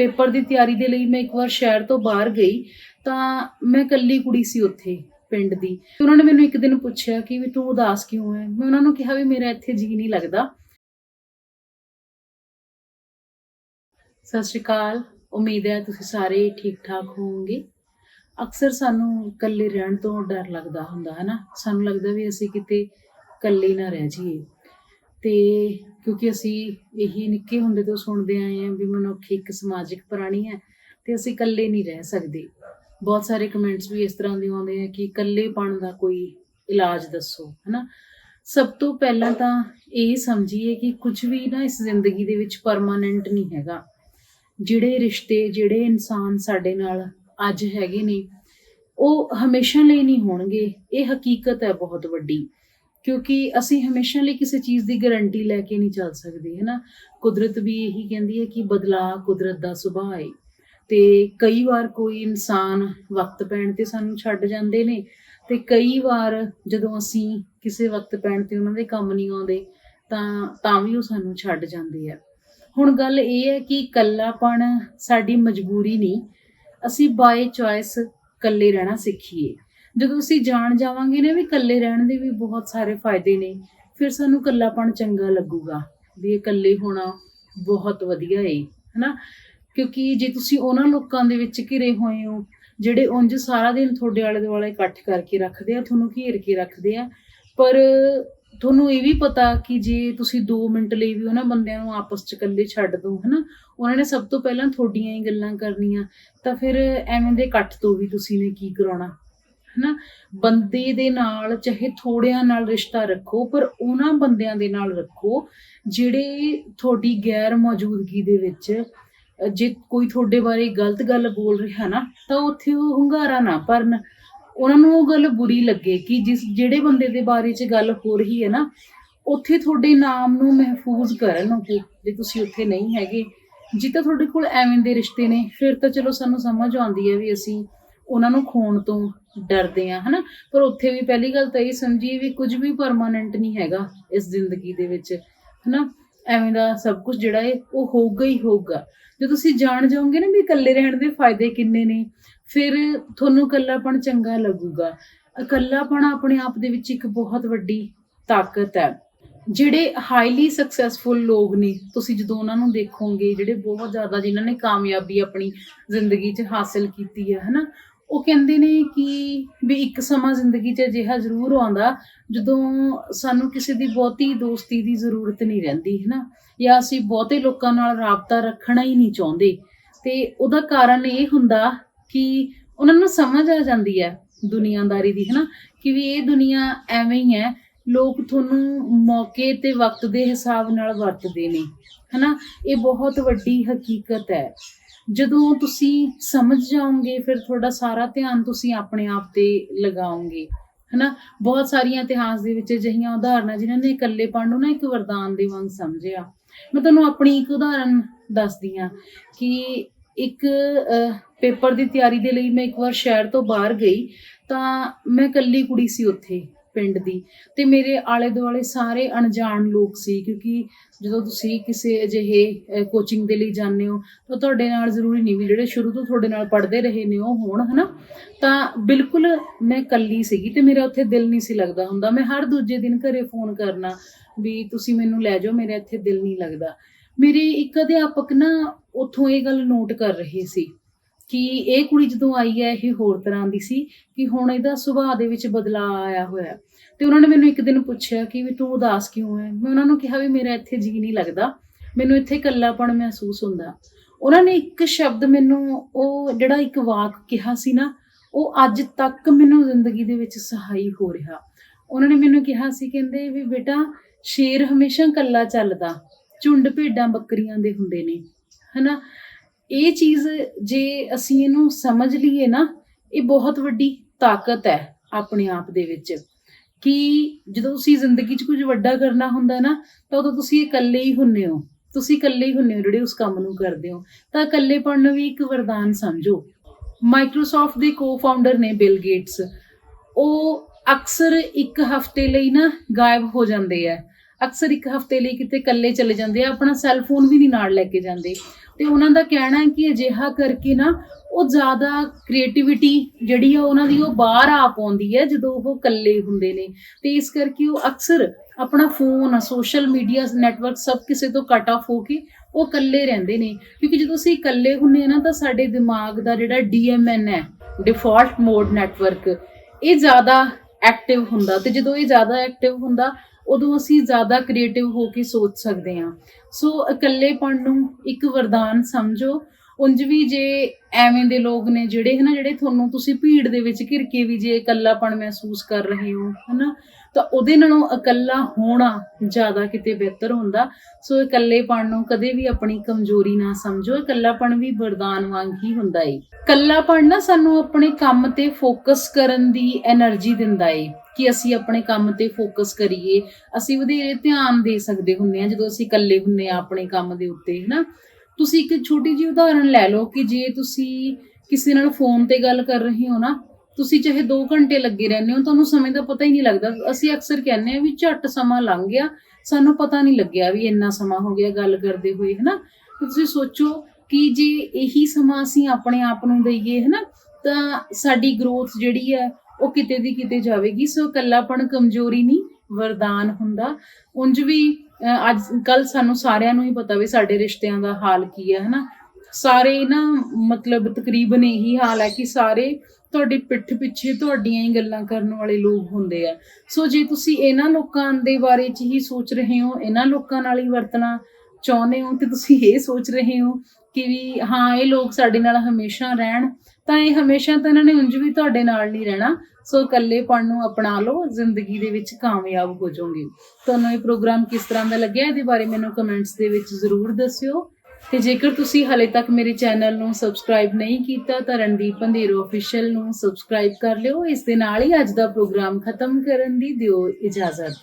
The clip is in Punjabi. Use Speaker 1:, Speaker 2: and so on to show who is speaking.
Speaker 1: ਪੇਪਰ ਦੀ ਤਿਆਰੀ ਦੇ ਲਈ ਮੈਂ ਇੱਕ ਵਾਰ ਸ਼ਹਿਰ ਤੋਂ ਬਾਹਰ ਗਈ, ਤਾਂ ਮੈਂ ਇਕੱਲੀ ਕੁੜੀ ਸੀ ਉੱਥੇ, ਪਿੰਡ ਦੀ। ਉਹਨਾਂ ਨੇ ਮੈਨੂੰ ਇੱਕ ਦਿਨ ਪੁੱਛਿਆ ਕਿ ਵੀ ਤੂੰ ਉਦਾਸ ਕਿਉਂ ਹੈ ਮੈਂ ਉਹਨਾਂ ਨੂੰ ਕਿਹਾ ਵੀ ਮੇਰਾ ਇੱਥੇ ਜੀ ਨਹੀਂ ਲੱਗਦਾ। ਸਤਿ ਸ਼੍ਰੀ ਅਕਾਲ, ਉਮੀਦ ਹੈ ਤੁਸੀਂ ਸਾਰੇ ਠੀਕ ਠਾਕ ਹੋਵੋਗੇ। ਅਕਸਰ ਸਾਨੂੰ ਇਕੱਲੇ ਰਹਿਣ ਤੋਂ ਡਰ ਲੱਗਦਾ ਹੁੰਦਾ ਹੈ ਨਾ ਸਾਨੂੰ ਲੱਗਦਾ ਵੀ ਅਸੀਂ ਕਿਤੇ ਇਕੱਲੇ ਨਾ ਰਹਿ ਜਾਈਏ। ਤੇ ਕਿਉਂਕਿ ਅਸੀਂ ਇਹੀ ਨਿੱਕੇ ਹੁੰਦੇ ਤੋਂ ਸੁਣਦੇ ਆਏ ਹਾਂ ਵੀ ਮਨੁੱਖ ਇੱਕ ਸਮਾਜਿਕ ਪ੍ਰਾਣੀ ਹੈ ਤੇ ਅਸੀਂ ਇਕੱਲੇ ਨਹੀਂ ਰਹਿ ਸਕਦੇ। ਬਹੁਤ ਸਾਰੇ ਕਮੈਂਟਸ ਵੀ ਇਸ ਤਰ੍ਹਾਂ ਦੇ ਆਉਂਦੇ ਆ ਕਿ ਇਕੱਲੇਪਣ ਦਾ ਕੋਈ ਇਲਾਜ ਦੱਸੋ, ਹਨਾ? ਸਭ ਤੋਂ ਪਹਿਲਾਂ ਤਾਂ ਇਹ ਸਮਝੀਏ ਕਿ ਕੁਝ ਵੀ ਨਾ ਇਸ ਜ਼ਿੰਦਗੀ ਦੇ ਵਿੱਚ ਪਰਮਾਨੈਂਟ ਨਹੀਂ ਹੈਗਾ। ਜਿਹੜੇ ਰਿਸ਼ਤੇ, ਜਿਹੜੇ ਇਨਸਾਨ ਸਾਡੇ ਨਾਲ ਅੱਜ ਹੈਗੇ ਨੇ, ਉਹ ਹਮੇਸ਼ਾ ਲਈ ਨਹੀਂ ਹੋਣਗੇ। ਇਹ ਹਕੀਕਤ ਹੈ ਬਹੁਤ ਵੱਡੀ। ਕਿਉਂਕਿ ਅਸੀਂ ਹਮੇਸ਼ਾ ਲਈ ਕਿਸੇ ਚੀਜ਼ ਦੀ ਗਾਰੰਟੀ ਲੈ ਕੇ ਨਹੀਂ ਚੱਲ ਸਕਦੇ ਹੈ ਨਾ ਕੁਦਰਤ ਵੀ ਇਹੀ ਕਹਿੰਦੀ ਹੈ ਕਿ ਬਦਲਾਅ ਕੁਦਰਤ ਦਾ ਸੁਭਾਅ ਹੈ ਤੇ ਕਈ ਵਾਰ ਕੋਈ ਇਨਸਾਨ ਵਕਤ ਪੈਣ ਤੇ ਸਾਨੂੰ ਛੱਡ ਜਾਂਦੇ ਨੇ ਤੇ ਕਈ ਵਾਰ ਜਦੋਂ ਅਸੀਂ ਕਿਸੇ ਵਕਤ ਪੈਣ ਤੇ ਉਹਨਾਂ ਦੇ ਕੰਮ ਨਹੀਂ ਆਉਂਦੇ, ਤਾਂ ਤਾਂ ਵੀ ਉਹ ਸਾਨੂੰ ਛੱਡ ਜਾਂਦੇ ਆ। ਹੁਣ ਗੱਲ ਇਹ ਹੈ ਕਿ ਇਕੱਲਾਪਣ ਸਾਡੀ ਮਜਬੂਰੀ ਨਹੀਂ, ਅਸੀਂ ਬਾਏ ਚੁਆਇਸ ਇਕੱਲੇ ਰਹਿਣਾ ਸਿੱਖੀਏ। ਜਦੋਂ ਅਸੀਂ ਜਾਣ ਜਾਵਾਂਗੇ ਨਾ ਵੀ ਇਕੱਲੇ ਰਹਿਣ ਦੇ ਵੀ ਬਹੁਤ ਸਾਰੇ ਫਾਇਦੇ ਨੇ, ਫਿਰ ਸਾਨੂੰ ਇਕੱਲਾਪਣ ਚੰਗਾ ਲੱਗੂਗਾ ਵੀ ਇਹ ਇਕੱਲੇ ਹੋਣਾ ਬਹੁਤ ਵਧੀਆ ਏ, ਹਨਾ? ਕਿਉਂਕਿ ਜੇ ਤੁਸੀਂ ਉਹਨਾਂ ਲੋਕਾਂ ਦੇ ਵਿੱਚ ਘਿਰੇ ਹੋਏ ਹੋ, ਜਿਹੜੇ ਉਂਝ ਸਾਰਾ ਦਿਨ ਤੁਹਾਡੇ ਆਲੇ ਦੁਆਲੇ ਇਕੱਠ ਕਰਕੇ ਰੱਖਦੇ ਆ, ਤੁਹਾਨੂੰ ਘੇਰ ਕੇ ਰੱਖਦੇ ਆ, ਪਰ ਤੁਹਾਨੂੰ ਇਹ ਵੀ ਪਤਾ ਕਿ ਜੇ ਤੁਸੀਂ 2 ਮਿੰਟ ਲਈ ਵੀ ਉਹਨਾਂ ਬੰਦਿਆਂ ਨੂੰ ਆਪਸ ਚ ਇਕੱਲੇ ਛੱਡ ਦੋ, ਹਨਾ? ਉਹਨਾਂ ਨੇ ਸਭ ਤੋਂ ਪਹਿਲਾਂ ਤੁਹਾਡੀਆਂ ਹੀ ਗੱਲਾਂ ਕਰਨੀਆਂ, ਤਾਂ ਫਿਰ ਐਵੇਂ ਦੇ ਇਕੱਠ ਤੋਂ ਵੀ ਤੁਸੀਂ ਨੇ ਕੀ ਕਰਾਉਣਾ? ਹਨਾ? ਬੰਦੇ ਦੇ ਨਾਲ ਚਾਹੇ ਥੋੜਿਆਂ ਨਾਲ ਰਿਸ਼ਤਾ ਰੱਖੋ, ਪਰ ਉਹਨਾਂ ਬੰਦਿਆਂ ਦੇ ਨਾਲ ਰੱਖੋ ਜਿਹੜੇ ਤੁਹਾਡੀ ਗੈਰ ਮੌਜੂਦਗੀ ਦੇ ਵਿੱਚ ਜੇ ਕੋਈ ਤੁਹਾਡੇ ਬਾਰੇ ਗਲਤ ਗੱਲ ਬੋਲ ਰਿਹਾ ਨਾ, ਤਾਂ ਉੱਥੇ ਉਹ ਹੁੰਗਾਰਾ ਨਾ ਭਰਨ। ਉਹਨਾਂ ਨੂੰ ਉਹ ਗੱਲ ਬੁਰੀ ਲੱਗੇ ਕਿ ਜਿਸ, ਜਿਹੜੇ ਬੰਦੇ ਦੇ ਬਾਰੇ 'ਚ ਗੱਲ ਹੋ ਰਹੀ ਹੈ ਨਾ, ਉੱਥੇ ਤੁਹਾਡੇ ਨਾਮ ਨੂੰ ਮਹਿਫੂਜ਼ ਕਰਨ ਉਹ ਜੇ ਤੁਸੀਂ ਉੱਥੇ ਨਹੀਂ ਹੈਗੇ। ਜੇ ਤਾਂ ਤੁਹਾਡੇ ਕੋਲ ਐਵੇਂ ਦੇ ਰਿਸ਼ਤੇ ਨੇ, ਫਿਰ ਤਾਂ ਚਲੋ ਸਾਨੂੰ ਸਮਝ ਆਉਂਦੀ ਹੈ ਵੀ ਅਸੀਂ ਉਹਨਾਂ ਨੂੰ ਖੋਣ ਤੋਂ ਡਰਦੇ ਆ, ਹਨਾ? ਪਰ ਉੱਥੇ ਵੀ ਪਹਿਲੀ ਗੱਲ ਤਾਂ ਇਹ ਸਮਝੀਏ ਵੀ ਕੁਝ ਵੀ ਪਰਮਾਨੈਂਟ ਨਹੀਂ ਹੈਗਾ ਇਸ ਜ਼ਿੰਦਗੀ ਦੇ ਵਿੱਚ, ਹਨਾ? ਐਵੇਂ ਦਾ ਸਭ ਕੁਝ ਜਿਹੜਾ ਹੈ ਉਹ ਹੋਊਗਾ ਹੀ ਹੋਊਗਾ। ਜੇ ਤੁਸੀਂ ਜਾਣ ਜਾਓਗੇ ਨਾ ਵੀ ਇਕੱਲੇ ਰਹਿਣ ਦੇ ਫਾਇਦੇ ਕਿੰਨੇ ਨੇ, ਫਿਰ ਤੁਹਾਨੂੰ ਇਕੱਲਾਪਣ ਚੰਗਾ ਲੱਗੂਗਾ। ਇਕੱਲਾਪਣ ਆਪਣੇ ਆਪ ਦੇ ਵਿੱਚ ਇੱਕ ਬਹੁਤ ਵੱਡੀ ਤਾਕਤ ਹੈ। ਜਿਹੜੇ ਹਾਈਲੀ ਸਕਸੈਸਫੁਲ ਲੋਕ ਨੇ, ਤੁਸੀਂ ਜਦੋਂ ਉਹਨਾਂ ਨੂੰ ਦੇਖੋਗੇ, ਜਿਹੜੇ ਬਹੁਤ ਜ਼ਿਆਦਾ ਜਿਨ੍ਹਾਂ ਨੇ ਕਾਮਯਾਬੀ ਆਪਣੀ ਜ਼ਿੰਦਗੀ 'ਚ ਹਾਸਲ ਕੀਤੀ ਹੈ, ਹਨਾ? ਉਹ ਕਹਿੰਦੇ ਨੇ ਕਿ ਵੀ ਇੱਕ ਸਮਾਂ ਜ਼ਿੰਦਗੀ 'ਚ ਅਜਿਹਾ ਜ਼ਰੂਰ ਆਉਂਦਾ ਜਦੋਂ ਸਾਨੂੰ ਕਿਸੇ ਦੀ ਬਹੁਤੀ ਦੋਸਤੀ ਦੀ ਜ਼ਰੂਰਤ ਨਹੀਂ ਰਹਿੰਦੀ ਹੈ ਨਾ ਜਾਂ ਅਸੀਂ ਬਹੁਤੇ ਲੋਕਾਂ ਨਾਲ ਰਾਬਤਾ ਰੱਖਣਾ ਹੀ ਨਹੀਂ ਚਾਹੁੰਦੇ। ਤੇ ਉਹਦਾ ਕਾਰਨ ਇਹ ਹੁੰਦਾ ਕਿ ਉਹਨਾਂ ਨੂੰ ਸਮਝ ਆ ਜਾਂਦੀ ਹੈ ਦੁਨੀਆਦਾਰੀ ਦੀ ਹੈ ਨਾ ਕਿ ਵੀ ਇਹ ਦੁਨੀਆ ਐਵੇਂ ਹੀ ਹੈ, ਲੋਕ ਤੁਹਾਨੂੰ ਮੌਕੇ ਤੇ ਵਕਤ ਦੇ ਹਿਸਾਬ ਨਾਲ ਵਰਤਦੇ ਨੇ, ਹਨਾ? ਇਹ ਬਹੁਤ ਵੱਡੀ ਹਕੀਕਤ ਹੈ। ਜਦੋਂ ਤੁਸੀਂ ਸਮਝ ਜਾਓਗੇ, ਫਿਰ ਤੁਹਾਡਾ ਸਾਰਾ ਧਿਆਨ ਤੁਸੀਂ ਆਪਣੇ ਆਪ ਤੇ ਲਗਾਓਗੇ, ਹਨਾ? ਬਹੁਤ ਸਾਰੀਆਂ ਇਤਿਹਾਸ ਦੇ ਵਿੱਚ ਅਜਿਹੀਆਂ ਉਦਾਹਰਨਾਂ ਜਿਨ੍ਹਾਂ ਨੇ ਇਕੱਲੇਪਣ ਨੂੰ ਨਾ ਇੱਕ ਵਰਦਾਨ ਦੇ ਵਾਂਗ ਸਮਝਿਆ। ਮੈਂ ਤੁਹਾਨੂੰ ਆਪਣੀ ਇੱਕ ਉਦਾਹਰਨ ਦੱਸਦੀ ਹਾਂ ਕਿ ਇੱਕ ਪੇਪਰ ਦੀ ਤਿਆਰੀ ਦੇ ਲਈ ਮੈਂ ਇੱਕ ਵਾਰ ਸ਼ਹਿਰ ਤੋਂ ਬਾਹਰ ਗਈ ਤਾਂ ਮੈਂ ਇਕੱਲੀ ਕੁੜੀ ਸੀ ਉੱਥੇ। ਪਿੰਡ ਦੀ। ਤੇ ਮੇਰੇ ਆਲੇ ਦੁਆਲੇ ਸਾਰੇ ਅਣਜਾਣ ਲੋਕ ਸੀ, ਕਿਉਂਕਿ ਜਦੋਂ ਤੁਸੀਂ ਕਿਸੇ ਅਜਿਹੇ ਕੋਚਿੰਗ ਦੇ ਲਈ ਜਾਂਦੇ ਹੋ, ਤਾਂ ਤੁਹਾਡੇ ਨਾਲ ਜ਼ਰੂਰੀ ਨਹੀਂ ਵੀ ਜਿਹੜੇ ਸ਼ੁਰੂ ਤੋਂ ਤੁਹਾਡੇ ਨਾਲ ਪੜ੍ਹਦੇ ਰਹੇ ਨੇ, ਉਹ ਹੋਣ, ਹਨਾ? ਤਾਂ ਬਿਲਕੁਲ ਮੈਂ ਇਕੱਲੀ ਸੀਗੀ ਤੇ ਮੇਰਾ ਉੱਥੇ ਦਿਲ ਨਹੀਂ ਸੀ ਲੱਗਦਾ ਹੁੰਦਾ। ਮੈਂ ਹਰ ਦੂਜੇ ਦਿਨ ਘਰੇ ਫੋਨ ਕਰਨਾ ਵੀ ਤੁਸੀਂ ਮੈਨੂੰ ਲੈ ਜਾਓ, ਮੇਰਾ ਇੱਥੇ ਦਿਲ ਨਹੀਂ ਲੱਗਦਾ। ਮੇਰੇ ਇੱਕ ਅਧਿਆਪਕ ਨਾ ਉੱਥੋਂ ਇਹ ਗੱਲ ਨੋਟ ਕਰ ਰਹੇ ਸੀ ਕਿ ਇਹ ਕੁੜੀ ਜਦੋਂ ਆਈ ਹੈ, ਇਹ ਹੋਰ ਤਰ੍ਹਾਂ ਦੀ ਸੀ ਕਿ ਹੁਣ ਇਹਦਾ ਸੁਭਾਅ ਦੇ ਵਿੱਚ ਬਦਲਾਅ ਆਇਆ ਹੋਇਆ ਤੇ ਉਹਨਾਂ ਨੇ ਮੈਨੂੰ ਇੱਕ ਦਿਨ ਪੁੱਛਿਆ ਕਿ ਵੀ ਤੂੰ ਉਦਾਸ ਕਿਉਂ ਹੈ? ਮੈਂ ਉਹਨਾਂ ਨੂੰ ਕਿਹਾ ਵੀ ਮੇਰਾ ਇੱਥੇ ਜੀ ਨਹੀਂ ਲੱਗਦਾ। ਮੈਨੂੰ ਇੱਥੇ ਇਕੱਲਾਪਣ ਮਹਿਸੂਸ ਹੁੰਦਾ। ਉਹਨਾਂ ਨੇ ਇੱਕ ਸ਼ਬਦ ਮੈਨੂੰ ਉਹ ਜਿਹੜਾ ਇੱਕ ਵਾਕ ਕਿਹਾ ਸੀ ਨਾ, ਉਹ ਅੱਜ ਤੱਕ ਮੈਨੂੰ ਜ਼ਿੰਦਗੀ ਦੇ ਵਿੱਚ ਸਹਾਈ ਹੋ ਰਿਹਾ। ਉਹਨਾਂ ਨੇ ਮੈਨੂੰ ਕਿਹਾ ਸੀ, ਕਹਿੰਦੇ ਵੀ ਬੇਟਾ, ਸ਼ੇਰ ਹਮੇਸ਼ਾ ਇਕੱਲਾ ਚੱਲਦਾ। ਝੁੰਡ ਭੇਡਾਂ ਬੱਕਰੀਆਂ ਦੇ ਹੁੰਦੇ ਨੇ। ਹਨਾ? ਇਹ ਚੀਜ਼ ਜੇ ਅਸੀਂ ਇਹਨੂੰ ਸਮਝ ਲਈਏ ਨਾ, ਇਹ ਬਹੁਤ ਵੱਡੀ ਤਾਕਤ ਹੈ ਆਪਣੇ ਆਪ ਦੇ ਵਿੱਚ। ਕਿ ਜਦੋਂ ਤੁਸੀਂ ਜ਼ਿੰਦਗੀ 'ਚ ਕੁਝ ਵੱਡਾ ਕਰਨਾ ਹੁੰਦਾ ਨਾ, ਤਾਂ ਉਦੋਂ ਤੁਸੀਂ ਇਕੱਲੇ ਹੀ ਹੁੰਨੇ ਹੋ। ਤੁਸੀਂ ਇਕੱਲੇ ਹੀ ਹੁੰਨੇ ਹੋ ਜਿਹੜੇ ਉਸ ਕੰਮ ਨੂੰ ਕਰਦੇ ਹੋ। ਤਾਂ ਇਕੱਲੇਪਣ ਨੂੰ ਵੀ ਇੱਕ ਵਰਦਾਨ ਸਮਝੋ। ਮਾਈਕਰੋਸਾਫਟ ਦੇ ਕੋ-ਫਾਊਂਡਰ ਨੇ ਬਿਲ ਗੇਟਸ ਉਹ ਅਕਸਰ ਇੱਕ ਹਫ਼ਤੇ ਲਈ ਨਾ ਗਾਇਬ ਹੋ ਜਾਂਦੇ ਆ। ਅਕਸਰ ਇੱਕ ਹਫ਼ਤੇ ਲਈ ਕਿਤੇ ਇਕੱਲੇ ਚਲੇ ਜਾਂਦੇ ਆ, ਆਪਣਾ ਸੈੱਲ ਫੋਨ ਵੀ ਨਹੀਂ ਨਾਲ ਲੈ ਕੇ ਜਾਂਦੇ। ਤੇ ਉਹਨਾਂ ਦਾ ਕਹਿਣਾ ਹੈ ਕਿ ਅਜਿਹਾ ਕਰਕੇ ਨਾ ਉਹ ਜ਼ਿਆਦਾ ਕ੍ਰੀਏਟੀਵਿਟੀ ਜਿਹੜੀ ਆ ਉਹਨਾਂ ਦੀ ਉਹ ਬਾਹਰ ਆ ਪਾਉਂਦੀ ਹੈ, ਜਦੋਂ ਉਹ ਇਕੱਲੇ ਹੁੰਦੇ ਨੇ। ਤੇ ਇਸ ਕਰਕੇ ਉਹ ਅਕਸਰ ਆਪਣਾ ਫੋਨ ਸੋਸ਼ਲ ਮੀਡੀਆ ਨੈਟਵਰਕ ਸਭ ਕਿਸੇ ਤੋਂ ਕੱਟ ਆਫ ਹੋ ਕੇ ਉਹ ਇਕੱਲੇ ਰਹਿੰਦੇ ਨੇ। ਕਿਉਂਕਿ ਜਦੋਂ ਅਸੀਂ ਇਕੱਲੇ ਹੁੰਨੇ ਆ ਨਾ, ਤਾਂ ਸਾਡੇ ਦਿਮਾਗ ਦਾ ਜਿਹੜਾ ਡੀਐਮਐਨ ਹੈ ਡਿਫਾਲਟ ਮੋਡ ਨੈਟਵਰਕ ਇਹ ਜ਼ਿਆਦਾ ਐਕਟਿਵ ਹੁੰਦਾ ਤੇ ਜਦੋਂ ਇਹ ਜ਼ਿਆਦਾ ਐਕਟਿਵ ਹੁੰਦਾ, ਉਦੋਂ ਅਸੀਂ ਜ਼ਿਆਦਾ ਕ੍ਰੀਏਟਿਵ ਹੋ ਕੇ ਸੋਚ ਸਕਦੇ ਹਾਂ। ਸੋ ਇਕੱਲੇਪਣ ਨੂੰ ਇੱਕ ਵਰਦਾਨ ਸਮਝੋ ਉਂਝ ਵੀ ਜੇ ਐਵੇਂ ਦੇ ਲੋਕ ਨੇ ਜਿਹੜੇ ਹਨਾ, ਜਿਹੜੇ ਤੁਹਾਨੂੰ ਤੁਸੀਂ ਭੀੜ ਦੇ ਵਿੱਚ ਘਿਰ ਕੇ ਵੀ ਜੇ ਇਕੱਲਾਪਣ ਮਹਿਸੂਸ ਕਰ ਰਹੇ ਹੋ, ਹਨਾ, ਤਾਂ ਉਹਦੇ ਨਾਲੋਂ ਇਕੱਲਾ ਹੋਣਾ ਜ਼ਿਆਦਾ ਕਿਤੇ ਬਿਹਤਰ ਹੁੰਦਾ। ਸੋ ਇਕੱਲੇਪਣ ਨੂੰ ਕਦੇ ਵੀ ਆਪਣੀ ਕਮਜ਼ੋਰੀ ਨਾ ਸਮਝੋ, ਇਕੱਲਾਪਣ ਵੀ ਵਰਦਾਨ ਵਾਂਗ ਹੀ ਹੁੰਦਾ ਏ। ਇਕੱਲਾਪਣ ਨਾ ਸਾਨੂੰ ਆਪਣੇ ਕੰਮ ਤੇ ਫੋਕਸ ਕਰਨ ਦੀ એનર્ਜੀ ਦਿੰਦਾ ਏ ਕਿ ਅਸੀਂ ਆਪਣੇ ਕੰਮ ਤੇ ਫੋਕਸ ਕਰੀਏ। ਅਸੀਂ ਵਧੇਰੇ ਧਿਆਨ ਦੇ ਸਕਦੇ ਹੁੰਦੇ ਆ ਜਦੋਂ ਅਸੀਂ ਇਕੱਲੇ ਹੁੰਨੇ ਆ ਆਪਣੇ ਕੰਮ ਦੇ ਉੱਤੇ, ਹਨਾ। ਤੁਸੀਂ ਇੱਕ ਛੋਟੀ ਜਿਹੀ ਉਦਾਹਰਣ ਲੈ ਲਓ ਕਿ ਜੇ ਤੁਸੀਂ ਕਿਸੇ ਨਾਲ ਫੋਨ ਤੇ ਗੱਲ ਕਰ ਰਹੇ ਹੋ ਨਾ, ਤੁਸੀਂ ਚਾਹੇ 2 ਘੰਟੇ ਲੱਗੇ ਰਹਿੰਦੇ ਹੋ, ਤੁਹਾਨੂੰ ਸਮੇਂ ਦਾ ਪਤਾ ਹੀ ਨਹੀਂ ਲੱਗਦਾ। ਅਸੀਂ ਅਕਸਰ ਕਹਿੰਦੇ ਆ ਵੀ ਝੱਟ ਸਮਾਂ ਲੰਘ ਗਿਆ, ਸਾਨੂੰ ਪਤਾ ਨਹੀਂ ਲੱਗਿਆ ਵੀ ਇੰਨਾ ਸਮਾਂ ਹੋ ਗਿਆ ਗੱਲ ਕਰਦੇ ਹੋਏ, ਹਨਾ? ਤੇ ਤੁਸੀਂ ਸੋਚੋ ਕਿ ਜੇ ਇਹੀ ਸਮਾਂ ਅਸੀਂ ਆਪਣੇ ਆਪ ਨੂੰ ਦਈਏ, ਹਨਾ, ਤਾਂ ਸਾਡੀ ਗਰੋਥ ਜਿਹੜੀ ਹੈ, ਉਹ ਕਿਤੇ ਦੀ ਕਿਤੇ ਜਾਵੇਗੀ। ਸੋ ਇਕੱਲਾਪਣ ਕਮਜ਼ੋਰੀ ਨਹੀਂ, ਵਰਦਾਨ ਹੁੰਦਾ। ਉਂਝ ਵੀ ਅੱਜ ਕੱਲ ਸਾਨੂੰ ਸਾਰਿਆਂ ਨੂੰ ਹੀ ਪਤਾ ਵੀ ਸਾਡੇ ਰਿਸ਼ਤਿਆਂ ਦਾ ਹਾਲ ਕੀ ਹੈ, ਹਨਾ? ਸਾਰੇ ਨਾ ਮਤਲਬ ਤਕਰੀਬਨ ਇਹੀ ਹਾਲ ਹੈ ਕਿ ਸਾਰੇ ਤੁਹਾਡੀ ਪਿੱਠ ਪਿੱਛੇ ਤੁਹਾਡੀਆਂ ਹੀ ਗੱਲਾਂ ਕਰਨ ਵਾਲੇ ਲੋਕ ਹੁੰਦੇ ਆ। ਸੋ ਜੇ ਤੁਸੀਂ ਇਹਨਾਂ ਲੋਕਾਂ ਦੇ ਬਾਰੇ ਚ ਹੀ ਸੋਚ ਰਹੇ ਹੋ, ਇਹਨਾਂ ਲੋਕਾਂ ਨਾਲ ਹੀ ਵਰਤਣਾ ਚਾਹੁੰਦੇ ਹੋ ਤੇ ਤੁਸੀਂ ਇਹ ਸੋਚ ਰਹੇ ਹੋ ਕਿ ਵੀ ਹਾਂ, ਇਹ ਲੋਕ ਸਾਡੇ ਨਾਲ ਹਮੇਸ਼ਾ ਰਹਿਣ, ਤਾਂ ਇਹ ਹਮੇਸ਼ਾ ਤਾਂ ਇਹਨਾਂ ਨੇ ਉਂਝ ਵੀ ਤੁਹਾਡੇ ਨਾਲ ਨਹੀਂ ਰਹਿਣਾ। ਸੋ ਇਕੱਲੇਪਣ ਨੂੰ ਅਪਣਾ ਲਓ, ਜ਼ਿੰਦਗੀ ਦੇ ਵਿੱਚ ਕਾਮਯਾਬ ਹੋ ਜਾਓਗੇ। ਤੁਹਾਨੂੰ ਇਹ ਪ੍ਰੋਗਰਾਮ ਕਿਸ ਤਰ੍ਹਾਂ ਦਾ ਲੱਗਿਆ, ਇਹਦੇ ਬਾਰੇ ਮੈਨੂੰ ਕਮੈਂਟਸ ਦੇ ਵਿੱਚ ਜ਼ਰੂਰ ਦੱਸਿਓ। ਤੇ ਜੇਕਰ ਤੁਸੀਂ ਹਾਲੇ ਤੱਕ ਮੇਰੇ ਚੈਨਲ ਨੂੰ ਸਬਸਕ੍ਰਾਈਬ ਨਹੀਂ ਕੀਤਾ, ਤਾਂ ਰਣਦੀਪ ਅੰਧੇਰੋ ਅਫੀਸ਼ੀਅਲ ਨੂੰ ਸਬਸਕ੍ਰਾਈਬ ਕਰ ਲਿਓ। ਇਸ ਦੇ ਨਾਲ ਹੀ ਅੱਜ ਦਾ ਪ੍ਰੋਗਰਾਮ ਖਤਮ ਕਰਨ ਦੀ ਦਿਓ ਇਜਾਜ਼ਤ।